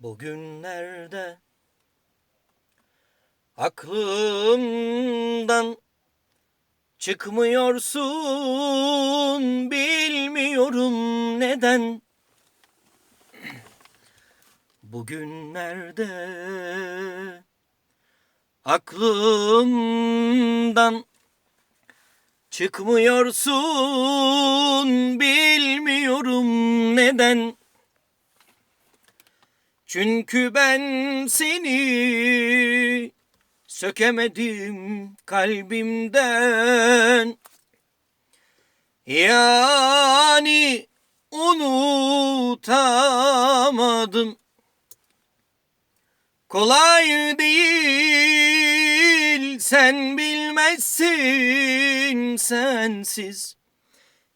Bugünlerde aklımdan çıkmıyorsun bilmiyorum neden. Bugünlerde aklımdan çıkmıyorsun bilmiyorum neden. Çünkü ben seni sökemedim kalbimden. Yani unutamadım. Kolay değil sen bilmezsin sensiz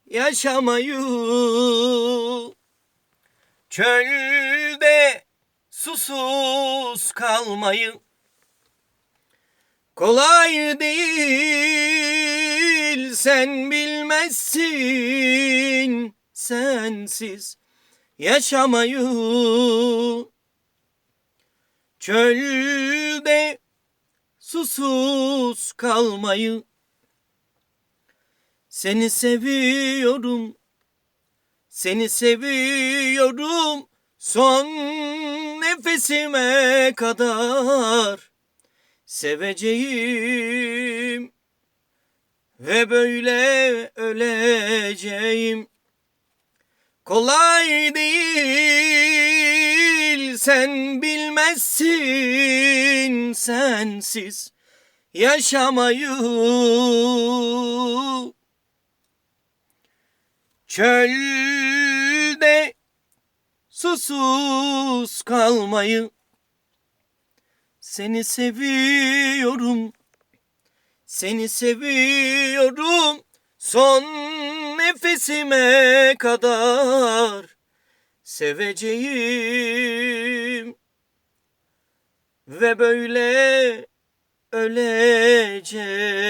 yaşamayı. Çölde susuz kalmayı kolay değil sen bilmezsin sensiz yaşamayı çölde susuz kalmayı seni seviyorum seni seviyorum son nefesime kadar seveceğim ve böyle öleceğim. Kolay değil sen bilmezsin sensiz yaşamayı. Çölde susuz kalmayı. Seni seviyorum. Seni seviyorum. Son nefesime kadar seveceğim. Ve böyle öleceğim